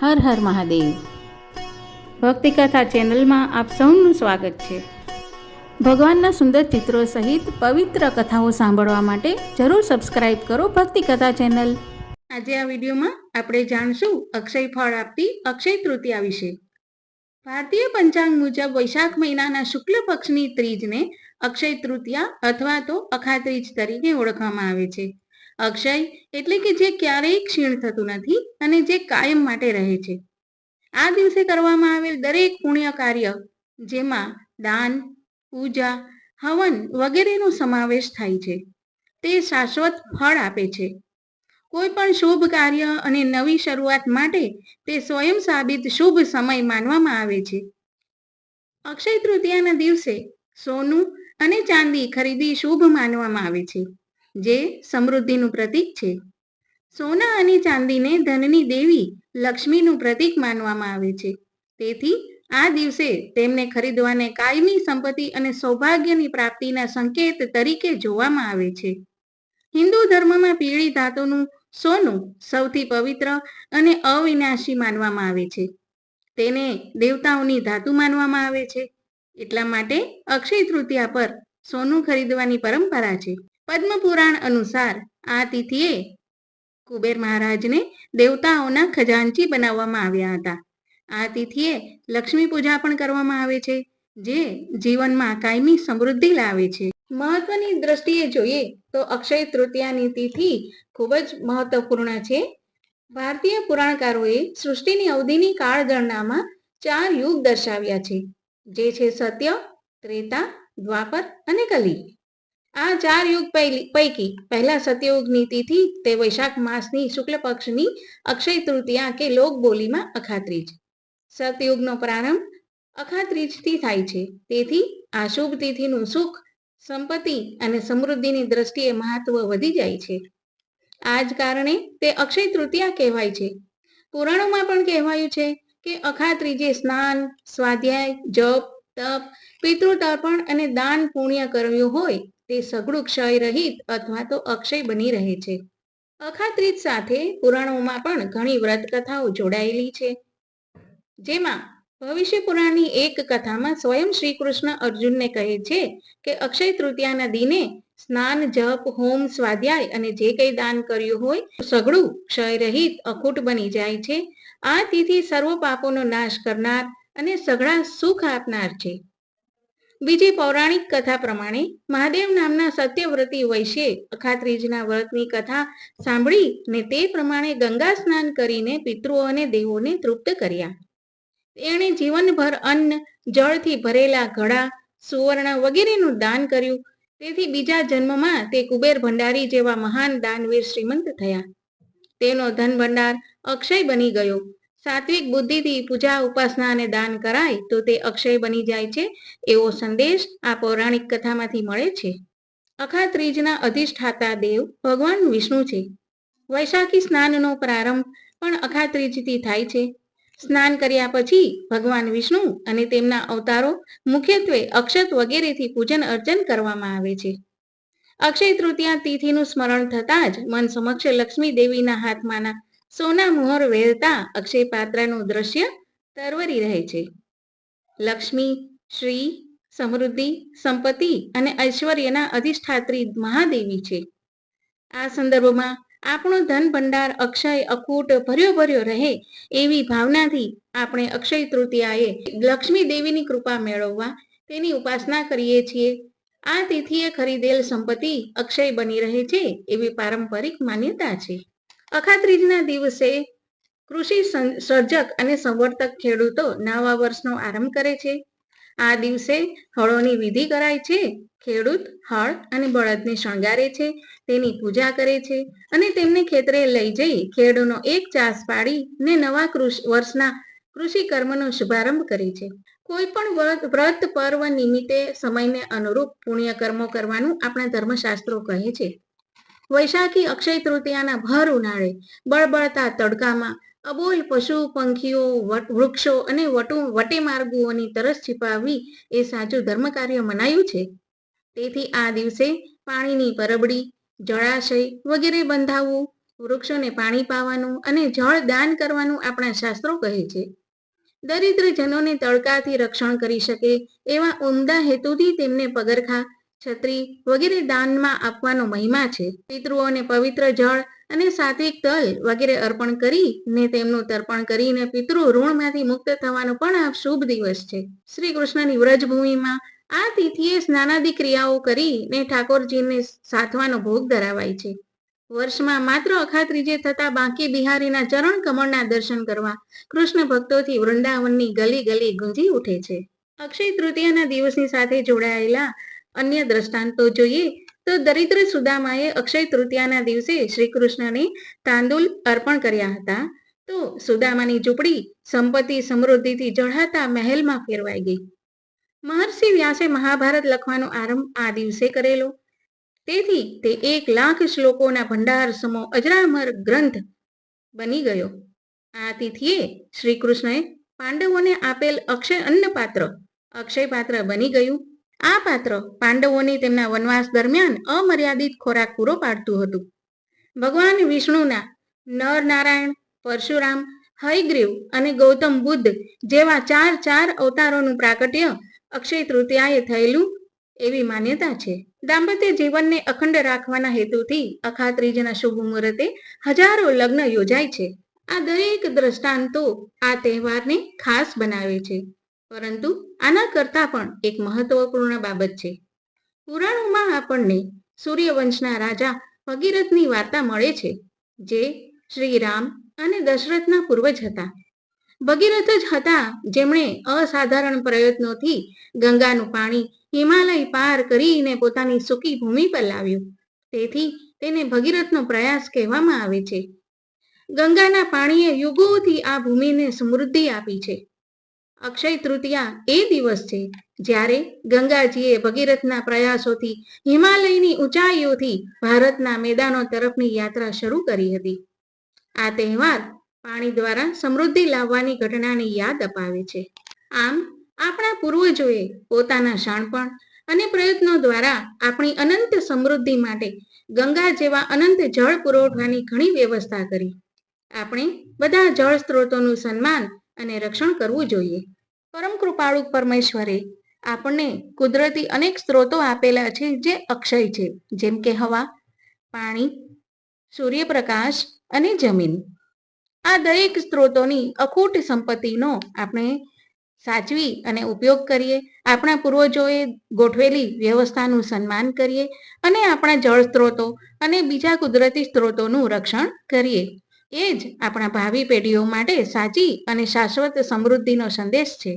હર હર મહાદેવ. ભક્તિકથા ચેનલમાં આપ સૌનું સ્વાગત છે. ભગવાનના સુંદર ચિત્રો સહિત પવિત્ર કથાઓ સાંભળવા માટે જરૂર સબસ્ક્રાઇબ કરો ભક્તિકથા ચેનલ. આજે આ વિડીયોમાં આપણે જાણશું અક્ષય ફળ આપતી અક્ષય તૃતીયા વિશે. ભારતીય પંચાંગ મુજબ વૈશાખ મહિનાના શુક્લ પક્ષની ત્રીજને અક્ષય તૃતીયા અથવા તો અખાત્રીજ તરીકે ઓળખવામાં આવે છે. અક્ષય એટલે કે જે ક્યારેય ક્ષીણ થતું નથી અને જે કાયમ માટે રહે છે. આ દિવસે કરવામાં આવેલ દરેક પુણ્ય કાર્ય જેમાં દાન, પૂજા, હવન વગેરેનો સમાવેશ થાય છે, તે શાશ્વત ફળ આપે છે. કોઈ પણ શુભ કાર્ય અને નવી શરૂઆત માટે તે સ્વયં સાબિત શુભ સમય માનવામાં આવે છે. અક્ષય તૃતીયાના દિવસે સોનું અને ચાંદી ખરીદી શુભ માનવામાં આવે છે. જે સમૃદ્ધિનું પ્રતીક છે. સોના અને ચાંદીને ધનની દેવી લક્ષ્મીનું પ્રતીક માનવામાં આવે છે. તેથી આ દિવસે તેમને ખરીદવાને કાયમી સંપત્તિ અને સૌભાગ્યની પ્રાપ્તિના સંકેત તરીકે જોવામાં આવે છે. હિન્દુ ધર્મમાં પીળી ધાતુનું સોનું સૌથી પવિત્ર અને અવિનાશી માનવામાં આવે છે. તેને દેવતાઓની ધાતુ માનવામાં આવે છે. એટલા માટે અક્ષય તૃતીયા પર સોનું ખરીદવાની પરંપરા છે. પદ્મ પુરાણ અનુસાર આ તિથિએ કુબેર મહારાજને દેવતાઓના ખજાનચી બનાવવામાં આવ્યા હતા. આ તિથિએ લક્ષ્મી પૂજા પણ કરવામાં આવે છે, જે જીવનમાં કાયમી સમૃદ્ધિ લાવે છે. મહત્વની દ્રષ્ટિએ જોઈએ તો અક્ષય તૃતીયાની તિથિ ખૂબ જ મહત્વપૂર્ણ છે. ભારતીય પુરાણકારોએ સૃષ્ટિની અવધિની કાળગણનામાં ચાર યુગ દર્શાવ્યા છે, જે છે સત્ય, ત્રેતા, દ્વાપર અને કલી. આ ચાર યુગ પૈકી પહેલા સત્યયુગની તિથિ તે વૈશાખ માસની શુક્લ પક્ષની અક્ષય તૃતીયા કે લોક બોલીમાં અખાત્રીજ. સતયુગનો પ્રારંભ અખાત્રીજથી થાય છે. તેથી આ શુભ તિથિનું સુખ, સંપત્તિ અને સમૃદ્ધિની દ્રષ્ટિએ મહત્વ વધી જાય છે. આ જ કારણે તે અક્ષય તૃતીયા કહેવાય છે. પુરાણોમાં પણ કહેવાયું છે કે અખાત્રીજે સ્નાન, સ્વાધ્યાય, જપ, તપ, પિતૃતર્પણ અને દાન પુણ્ય કર્યું હોય તે સઘળું ક્ષય રહિત અથવા તો અક્ષય બની રહે છે. અખાત્રીજ સાથે પુરાણોમાં પણ ઘણી વ્રત કથાઓ જોડાયેલી છે. જેમાં ભવિષ્ય પુરાણની એક કથામાં સ્વયં શ્રી કૃષ્ણ અર્જુનને કહે છે કે અક્ષય તૃતીયાના દિને સ્નાન, જપ, હોમ, સ્વાધ્યાય અને જે કંઈ દાન કર્યું હોય સઘળું ક્ષય રહિત અખૂટ બની જાય છે. આ તિથિ સર્વ પાપોનો નાશ કરનાર અને સઘળા સુખ આપનાર છે. બીજી પૌરાણિક કથા પ્રમાણે મહાદેવ નામના સત્યવ્રતી વૈશ્ય અખાત્રીજના વ્રતની કથા સાંભળી ને તે પ્રમાણે ગંગા સ્નાન કરીને પિતૃઓ અને દેવોને તૃપ્ત કર્યા. તેણે જીવનભર અન્ન, જળથી ભરેલા ઘડા, સુવર્ણ વગેરેનું દાન કર્યું. તેથી બીજા જન્મમાં તે કુબેર ભંડારી જેવા મહાન દાનવીર શ્રીમંત થયા. તેનો ધન ભંડાર અક્ષય બની ગયો. સાત્વિક બુદ્ધિથી પૂજા, ઉપાસના અને દાન કરાય તો તે અક્ષય બની જાય છે. એવો સંદેશ આ પૌરાણિક કથામાંથી મળે છે. અખા ત્રીજના અધિષ્ઠાતા દેવ ભગવાન વિષ્ણુ છે. વૈશાખી સ્નાનનો પ્રારંભ પણ અખા ત્રીજથી થાય છે. સ્નાન કર્યા પછી ભગવાન વિષ્ણુ અને તેમના અવતારો મુખ્યત્વે અક્ષત વગેરેથી પૂજન અર્ચન કરવામાં આવે છે. અક્ષય તૃતીયા તિથિનું સ્મરણ થતાં જ મન સમક્ષ લક્ષ્મી દેવીના હાથમાંના સોના મોહર વહેતા અક્ષય પાત્રનું દ્રશ્ય તરવરી રહે છે. લક્ષ્મી, શ્રી, સમૃદ્ધિ, સંપત્તિ અને ઐશ્વર્યના અધિષ્ઠાત્રી મહાદેવી છે. આ સંદર્ભમાં આપણો ધન ભંડાર અક્ષય અકૂટ ભર્યો ભર્યો રહે એવી ભાવનાથી આપણે અક્ષય તૃતીયાએ લક્ષ્મી દેવીની કૃપા મેળવવા તેની ઉપાસના કરીએ છીએ. આ તિથિએ ખરીદેલ સંપત્તિ અક્ષય બની રહે છે એવી પારંપરિક માન્યતા છે. અખાત્રીજના દિવસે કૃષિ સર્જક અને સંવર્ધક ખેડૂતો નવા વર્ષનો આરંભ કરે છે. આ દિવસે હળોની વિધિ કરાય છે. ખેડૂત હળ અને બળદને શણગારે છે. તેની પૂજા કરે છે અને તેમને ખેતરે લઈ જઈ ખેડૂનો એક ચાસ પાડી ને નવા કૃષિ, વર્ષના કૃષિ કર્મનો શુભારંભ કરે છે. કોઈ પણ વ્રત વ્રત પર્વ નિમિત્તે સમયને અનુરૂપ પુણ્ય કર્મો કરવાનું આપણા ધર્મશાસ્ત્રો કહે છે. વૈશાખી અક્ષય તૃતીયાના ભર ઉનાળે, બળબળતા તડકામાં, અબોલ પશુ પંખીઓ વૃક્ષો અને વટુ વટેમાર્ગુઓની તરસ છીપાવવી એ સાચું ધર્મ કાર્ય મનાયું છે. તેથી આ દિવસે પાણીની પરબડી, જળાશય વગેરે બંધાવવું, વૃક્ષોને પાણી પાવાનું અને જળ દાન કરવાનું આપણા શાસ્ત્રો કહે છે. દરિદ્ર જનોને તડકાથી રક્ષણ કરી શકે એવા ઉમદા હેતુથી તેમને પગરખા છત્રી વગેરે દાનમાં આપવાનો મહિમા છે. પિતૃઓને પવિત્ર જળ અને સાત્વિક તલ વગેરે અર્પણ કરીને તેમનું તર્પણ કરીને પિતૃ ઋણમાંથી મુક્ત થવાનો પણ આ શુભ દિવસ છે. શ્રી કૃષ્ણની વ્રજભૂમિમાં આ તિથિએ સ્નાનાદિ ક્રિયાઓ કરીને ઠાકોરજીને સાધવાનો ભોગ ધરાવાય છે. વર્ષમાં માત્ર અખાત્રીજે થતા બાંકી બિહારીના ચરણ કમળના દર્શન કરવા કૃષ્ણ ભક્તોથી વૃંદાવનની ગલી ગલી ગુંજી ઉઠે છે. અક્ષય તૃતીયાના દિવસની સાથે જોડાયેલા અન્ય દ્રષ્ટાંતો જોઈએ તો દરિદ્ર સુદામાએ અક્ષય તૃતીયાના દિવસે શ્રી કૃષ્ણને તાંદુલ અર્પણ કર્યા હતા. તો સુદામાની ઝૂંપડી સંપત્તિ સમૃદ્ધિથી ઝળહળતા મહેલમાં ફેરવાઈ ગઈ. મહર્ષિ વ્યાસે મહાભારત લખવાનો આરંભ આ દિવસે કરેલો. તેથી તે એક લાખ શ્લોકોના ભંડાર સમો અજરામર ગ્રંથ બની ગયો. આ તિથિએ શ્રી કૃષ્ણએ પાંડવોને આપેલ અક્ષય અન્નપાત્ર અક્ષય પાત્ર બની ગયું. આ પાત્ર પાંડવોને તેમના વનવાસ દરમિયાન અમર્યાદિત ખોરાક પૂરો પાડતું હતું. ભગવાન વિષ્ણુના નર નારાયણ, પરશુરામ, હયગ્રીવ અને ગૌતમ બુદ્ધ જેવા ચાર ચાર અવતારોનું પ્રાકટ્ય અક્ષય તૃતીયાએ થયેલું એવી માન્યતા છે. દાંપત્ય જીવનને અખંડ રાખવાના હેતુથી અખાત્રીજના શુભ મુહૂર્તે હજારો લગ્ન યોજાય છે. આ દરેક દ્રષ્ટાંતો આ તહેવારને ખાસ બનાવે છે. પરંતુ આના કરતાં પણ એક મહત્વપૂર્ણ બાબત છે. પુરાણોમાં આપણને સૂર્યવંશના રાજા ભગીરથની વાર્તા મળે છે, જે શ્રી રામ અને દશરથના પૂર્વજ હતા. ભગીરથ જ હતા જેમણે અસાધારણ પ્રયત્નોથી ગંગાનું પાણી હિમાલય પાર કરીને પોતાની સૂકી ભૂમિ પર લાવ્યું. તેથી તેને ભગીરથનો પ્રયાસ કહેવામાં આવે છે. ગંગાના પાણીએ યુગોથી આ ભૂમિને સમૃદ્ધિ આપી છે. અક્ષય તૃતીયા એ દિવસ છે જ્યારે ગંગાજીએ ભગીરથના પ્રયાસોથી હિમાલયની ઊંચાઈઓથી ભારતના મેદાનો તરફની યાત્રા શરૂ કરી હતી. આ તહેવાર પાણી દ્વારા સમૃદ્ધિ લાવવાની ઘટનાની યાદ અપાવે છે. આમ, આપણા પૂર્વજોએ પોતાના શાણપણ અને પ્રયત્નો દ્વારા આપણી અનંત સમૃદ્ધિ માટે ગંગા જેવા અનંત જળ પુરવઠાની ઘણી વ્યવસ્થા કરી. આપણે બધા જળ સ્ત્રોતોનું સન્માન અને રક્ષણ કરવું જોઈએ. પરમ કૃપાળુ પરમેશ્વરે આપણને કુદરતી અનેક સ્ત્રોતો આપેલા છે જે અક્ષય છે, જેમ કે હવા, પાણી, સૂર્યપ્રકાશ અને જમીન. આ દરેક સ્ત્રોતોની અખૂટ સંપત્તિનો આપણે સાચવી અને ઉપયોગ કરીએ, આપણા પૂર્વજોએ ગોઠવેલી વ્યવસ્થાનું સન્માન કરીએ અને આપણા જળ સ્ત્રોતો અને બીજા કુદરતી સ્ત્રોતોનું રક્ષણ કરીએ. એ જ આપણા ભાવિ પેઢીઓ માટે સાચી અને શાશ્વત સમૃદ્ધિનો સંદેશ છે.